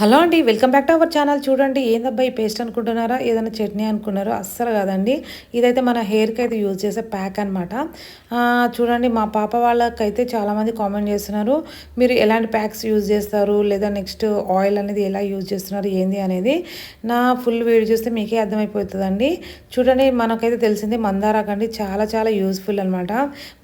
Hello అండి welcome back to our channel. చూడండి ఏందబ్బా ఈ పేస్ట్ అనుకుంటున్నారా? ఏదైనా చట్నీ అనుకున్నారో అస్సలు కాదండి. ఇదైతే మన హెయిర్కి అయితే యూజ్ చేసే ప్యాక్ అనమాట చూడండి మా పాప వాళ్ళకైతే చాలామంది కామెంట్ చేస్తున్నారు. మీరు ఎలాంటి ప్యాక్స్ యూజ్ చేస్తారు? లేదా నెక్స్ట్ ఆయిల్ అనేది ఎలా యూజ్ చేస్తున్నారు? ఏంది అనేది నా ఫుల్ వీడియో చూస్తే మీకే అర్థమైపోతుందండి. చూడండి మనకైతే తెలిసింది మందారాకండి చాలా చాలా యూజ్ఫుల్ అనమాట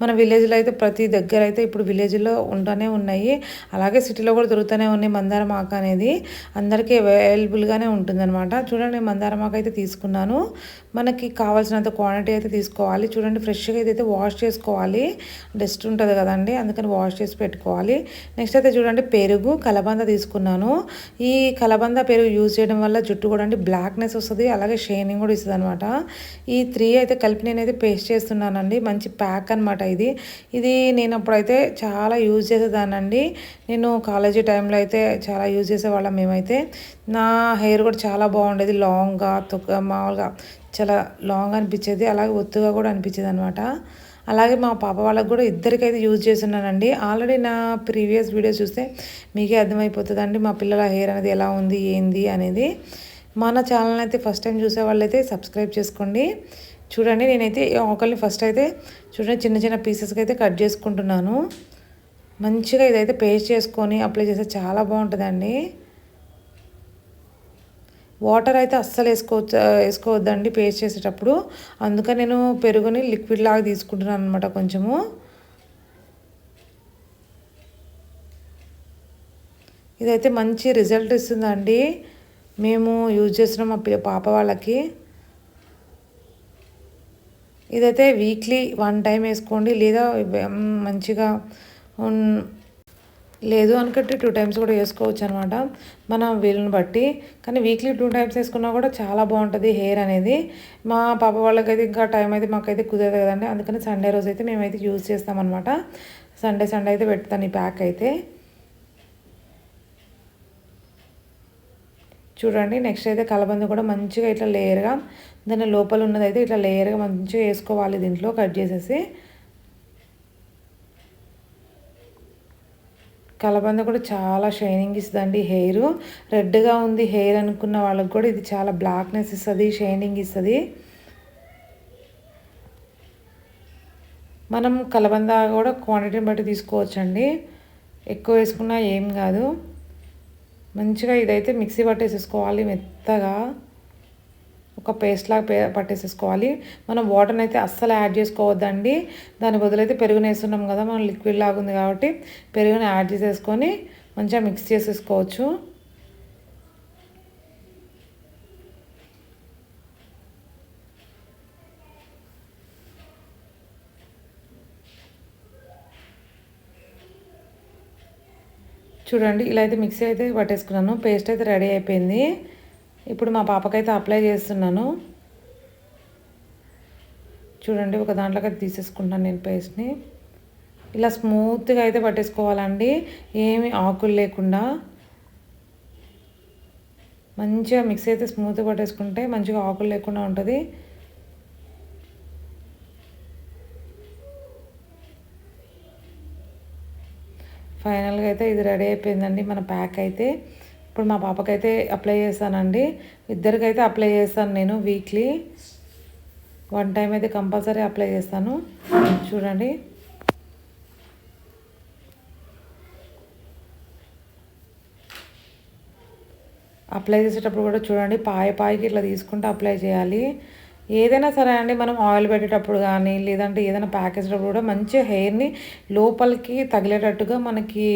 మన విలేజ్లో అయితే ప్రతి దగ్గర అయితే ఇప్పుడు విలేజ్లో ఉంటూనే ఉన్నాయి. అలాగే సిటీలో కూడా దొరుకుతూనే ఉన్నాయి మందారం ఆక అనేది. అందరికీ అవైలబుల్గానే ఉంటుందన్నమాట. చూడండి మందారమాకు అయితే తీసుకున్నాను. మనకి కావాల్సినంత క్వాంటిటీ అయితే తీసుకోవాలి. చూడండి ఫ్రెష్గా అయితే వాష్ చేసుకోవాలి. డస్ట్ ఉంటుంది కదండి అందుకని వాష్ చేసి పెట్టుకోవాలి. నెక్స్ట్ అయితే చూడండి పెరుగు కలబంద తీసుకున్నాను. ఈ కలబంద పెరుగు యూజ్ చేయడం వల్ల జుట్టు కూడా అండి బ్లాక్నెస్ వస్తుంది అలాగే షైనింగ్ కూడా ఇస్తుంది అనమాట ఈ త్రీ అయితే కలిపి నేనైతే పేస్ట్ చేస్తున్నానండి. మంచి ప్యాక్ అనమాట ఇది. ఇది నేను అప్పుడైతే చాలా యూజ్ చేసేదానండి నేను కాలేజీ టైంలో అయితే చాలా యూజ్ చేసేవాళ్ళం. మేమైతే. నా హెయిర్ కూడా చాలా బాగుండేది లాంగ్గా తొక్క మామూలుగా చాలా లాంగ్ అనిపించేది అలాగే ఒత్తుగా కూడా అనిపించేది అనమాట అలాగే మా పాప వాళ్ళకి కూడా ఇద్దరికైతే యూజ్ చేస్తున్నానండి. ఆల్రెడీ నా ప్రీవియస్ వీడియోస్ చూస్తే మీకే అర్థమైపోతుందండి మా పిల్లల హెయిర్ అనేది ఎలా ఉంది ఏంది అనేది. మన ఛానల్ అయితే ఫస్ట్ టైం చూసే వాళ్ళైతే సబ్స్క్రైబ్ చేసుకోండి. చూడండి నేనైతే ఒకరిని ఫస్ట్ అయితే చూడండి చిన్న చిన్న పీసెస్కి అయితే కట్ చేసుకుంటున్నాను. మంచిగా ఇదైతే పేస్ట్ చేసుకొని అప్లై చేస్తే చాలా బాగుంటుందండి. వాటర్ అయితే అస్సలు వేసుకోవచ్చు వేసుకోవద్దండి పేస్ట్ చేసేటప్పుడు. అందుకని నేను పెరుగుని లిక్విడ్ లాగా తీసుకుంటున్నాను అనమాట కొంచెము. ఇదైతే మంచి రిజల్ట్ ఇస్తుందండి. మేము యూజ్ చేస్తున్నాం మా పాప వాళ్ళకి. ఇదైతే వీక్లీ వన్ టైం వేసుకోండి. లేదా మంచిగా లేదు అనుకుంటే టూ టైమ్స్ కూడా వేసుకోవచ్చు అనమాట మన వీలుని బట్టి. కానీ వీక్లీ టూ టైమ్స్ వేసుకున్నా కూడా చాలా బాగుంటుంది హెయిర్ అనేది. మా పాప వాళ్ళకైతే ఇంకా టైం అయితే మాకైతే కుదరదు కదండి. అందుకని సండే రోజు అయితే మేమైతే యూజ్ చేస్తామన్నమాట సండే సండే అయితే పెడతాను ఈ ప్యాక్ అయితే. చూడండి నెక్స్ట్ అయితే కలబంద కూడా మంచిగా ఇట్లా లేయర్గా దాని లోపల ఉన్నదైతే ఇట్లా లేయర్గా మంచిగా వేసుకోవాలి దీంట్లో కట్ చేసేసి. కలబంద కూడా చాలా షైనింగ్ ఇస్తుందండి హెయిర్. రెడ్గా ఉంది హెయిర్ అనుకున్న వాళ్ళకి కూడా ఇది చాలా బ్లాక్నెస్ ఇస్తుంది షైనింగ్ ఇస్తుంది. మనం కలబంద కూడా క్వాంటిటీని బట్టి తీసుకోవచ్చండి. ఎక్కువ వేసుకున్నా ఏం కాదు. మంచిగా ఇదైతే మిక్సీ పట్టేసేసుకోవాలి మెత్తగా. ఒక పేస్ట్ లాగా పే పట్టేసేసుకోవాలి. మనం వాటర్ని అయితే అస్సలు యాడ్ చేసుకోవద్దండి. దాని బదులైతే పెరుగుని వేస్తున్నాం కదా మనం లిక్విడ్ లాగా ఉంది కాబట్టి పెరుగుని యాడ్ చేసేసుకొని మంచిగా మిక్స్ చేసేసుకోవచ్చు. చూడండి ఇలా అయితే మిక్సీ అయితే పట్టేసుకున్నాను. పేస్ట్ అయితే రెడీ అయిపోయింది. ఇప్పుడు మా పాపకైతే అప్లై చేస్తున్నాను. చూడండి ఒక దాంట్లోకి అయితే తీసేసుకుంటాను నేను పేస్ట్ని. ఇలా స్మూత్గా అయితే పట్టేసుకోవాలండి. ఏమి ఆకులు లేకుండా. మంచిగా మిక్స్ అయితే స్మూత్గా పట్టేసుకుంటే మంచిగా ఆకులు లేకుండా ఉంటుంది. ఫైనల్గా అయితే ఇది రెడీ అయిపోయిందండి మన ప్యాక్ అయితే. ఇప్పుడు మా పాపకైతే అప్లై చేస్తానండి ఇద్దరికైతే అప్లై చేస్తాను నేను వీక్లీ. వన్ టైం అయితే కంపల్సరీ అప్లై చేస్తాను. చూడండి. అప్లై చేసేటప్పుడు కూడా చూడండి పాయ పాయకి ఇట్లా తీసుకుంటూ అప్లై చేయాలి. ఏదైనా సరే అండి మనం ఆయిల్ పెట్టేటప్పుడు కానీ లేదంటే ఏదైనా ప్యాకేజ్టప్పుడు కూడా మంచి హెయిర్ని లోపలికి తగిలేటట్టుగా మనకి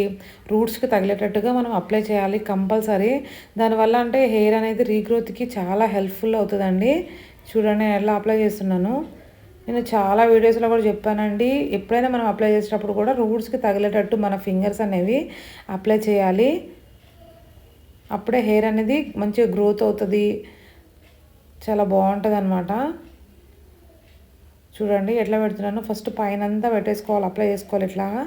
రూట్స్కి తగిలేటట్టుగా మనం అప్లై చేయాలి కంపల్సరీ. దానివల్ల అంటే హెయిర్ అనేది రీగ్రోత్కి చాలా హెల్ప్ఫుల్ అవుతుందండి. చూడండి నేను ఎలా అప్లై చేస్తున్నాను. నేను చాలా వీడియోస్లో కూడా చెప్పానండి ఎప్పుడైనా మనం అప్లై చేసేటప్పుడు కూడా రూట్స్కి తగిలేటట్టు మన ఫింగర్స్ అనేవి అప్లై చేయాలి. అప్పుడే హెయిర్ అనేది మంచిగా గ్రోత్ అవుతుంది. చాలా బాగుంటుంది అనమాట చూడండి ఎట్లా పెడుతున్నాను. ఫస్ట్ పైన అంతా పెట్టేసుకోవాలి అప్లై చేసుకోవాలి ఇట్లాగా.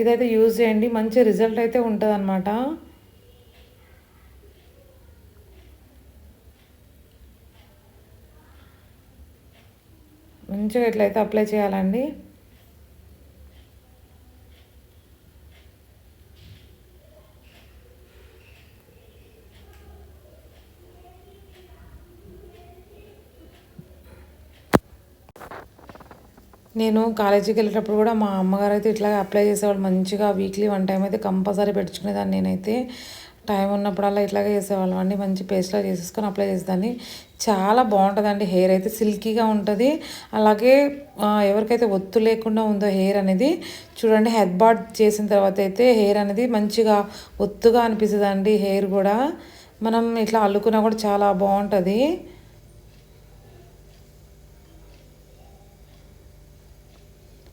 ఇదైతే యూజ్ చేయండి మంచి రిజల్ట్ అయితే ఉంటుంది అనమాట మంచిగా ఇట్లయితే అప్లై చేయాలండి. నేను కాలేజీకి వెళ్ళేటప్పుడు కూడా మా అమ్మగారు అయితే ఇట్లా అప్లై చేసేవాళ్ళు. మంచిగా వీక్లీ వన్ టైం అయితే కంపల్సరీ పెట్టుకునేదాన్ని నేనైతే. టైం ఉన్నప్పుడల్లా ఇట్లాగే చేసేవాళ్ళం. అండి మంచి పేస్ట్లా చేసేసుకొని అప్లై చేసేదాన్ని. చాలా బాగుంటుందండి హెయిర్ అయితే. సిల్కీగా ఉంటుంది. అలాగే ఎవరికైతే ఒత్తు లేకుండా ఉందో హెయిర్ అనేది చూడండి హెడ్ బాడ్ చేసిన తర్వాత అయితే హెయిర్ అనేది మంచిగా ఒత్తుగా అనిపిస్తుంది అండి హెయిర్ కూడా. మనం ఇట్లా అల్లుకున్నా కూడా చాలా బాగుంటుంది.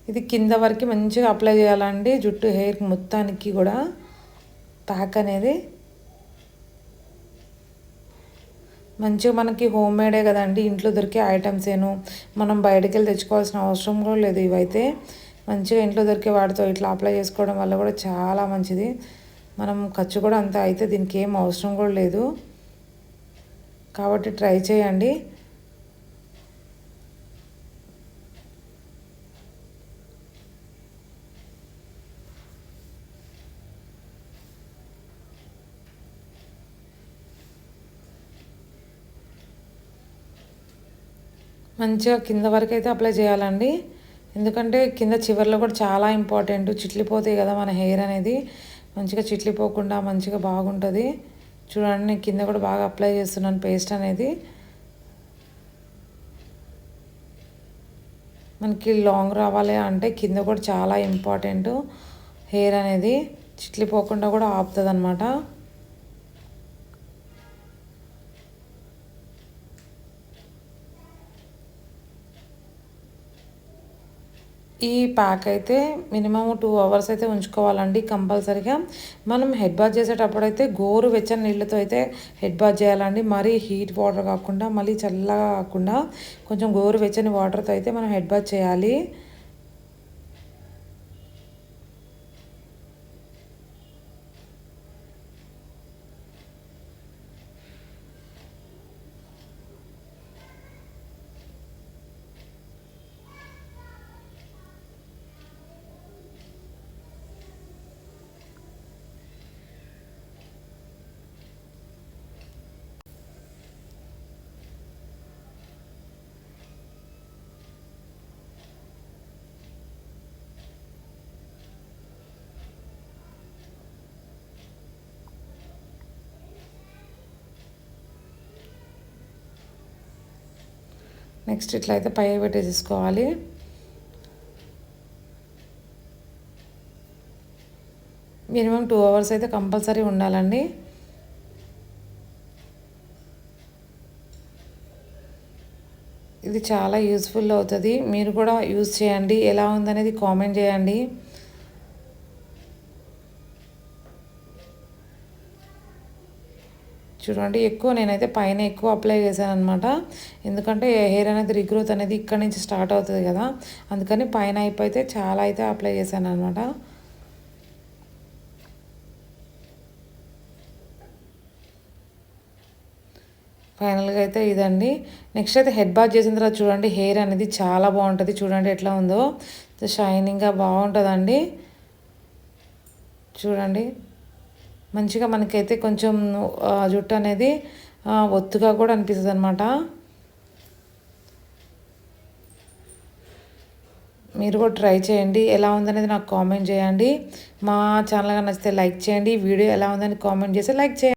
ఇది కింద వరకు మంచిగా అప్లై చేయాలండి. జుట్టు హెయిర్ మొత్తానికి కూడా ప్యాక్ అనేది మంచిగా మనకి హోమ్ మేడే కదండి. ఇంట్లో దొరికే ఐటమ్స్ ఏను మనం బయటకు వెళ్ళి తెచ్చుకోవాల్సిన అవసరం కూడా లేదు ఇవైతే. మంచిగా ఇంట్లో దొరికే వాటితో ఇట్లా అప్లై చేసుకోవడం వల్ల కూడా చాలా మంచిది. మనం ఖర్చు కూడా అంత అయితే దీనికి ఏం అవసరం కూడా లేదు. కాబట్టి ట్రై చేయండి. మంచిగా కింద వరకు అయితే అప్లై చేయాలండి. ఎందుకంటే కింద చివరిలో కూడా చాలా ఇంపార్టెంట్. చిట్లిపోతాయి కదా మన హెయిర్ అనేది. మంచిగా చిట్లిపోకుండా మంచిగా బాగుంటుంది. చూడండి నేను కింద కూడా బాగా అప్లై చేస్తున్నాను పేస్ట్ అనేది. మనకి లాంగ్ రావాలి అంటే కింద కూడా చాలా ఇంపార్టెంట్ హెయిర్ అనేది. చిట్లిపోకుండా కూడా ఆపుతుంది అనమాట ఈ ప్యాక్ అయితే మినిమం టూ అవర్స్ అయితే ఉంచుకోవాలండి కంపల్సరీగా. మనం హెడ్ బాత్ చేసేటప్పుడు అయితే గోరు వెచ్చని నీళ్ళతో అయితే హెడ్ బాత్ చేయాలండి. మరీ హీట్ వాటర్ కాకుండా మళ్ళీ చల్లగా కాకుండా కొంచెం గోరు వెచ్చని వాటర్తో అయితే మనం హెడ్ బాత్ చేయాలి. నెక్స్ట్ ఇట్లా అయితే పై పెట్టేసేసుకోవాలి మినిమం టూ అవర్స్ అయితే కంపల్సరీ ఉండాలండి. ఇది చాలా యూస్ఫుల్ అవుతుంది. మీరు కూడా యూజ్ చేయండి. ఎలా ఉందనేది కామెంట్ చేయండి. చూడండి ఎక్కువ నేనైతే పైన ఎక్కువ అప్లై చేశాను అనమాట ఎందుకంటే హెయిర్ అనేది రిగ్రోత్ అనేది ఇక్కడ నుంచి స్టార్ట్ అవుతుంది కదా. అందుకని పైన అయితే చాలా అయితే అప్లై చేశాను అనమాట ఫైనల్గా అయితే ఇదండి. నెక్స్ట్ అయితే హెడ్ బాత్ చేసిన తర్వాత చూడండి హెయిర్ అనేది చాలా బాగుంటుంది. చూడండి ఎట్లా ఉందో. షైనింగ్గా బాగుంటుందండి. చూడండి. మంచిగా మనకైతే కొంచెం జుట్టు అనేది ఒత్తుగా కూడా అనిపిస్తుంది అనమాట మీరు కూడా ట్రై చేయండి. ఎలా ఉందనేది నాకు కామెంట్ చేయండి. మా ఛానల్గా నచ్చితే లైక్ చేయండి. వీడియో ఎలా ఉందని కామెంట్ చేసి లైక్ చేయండి.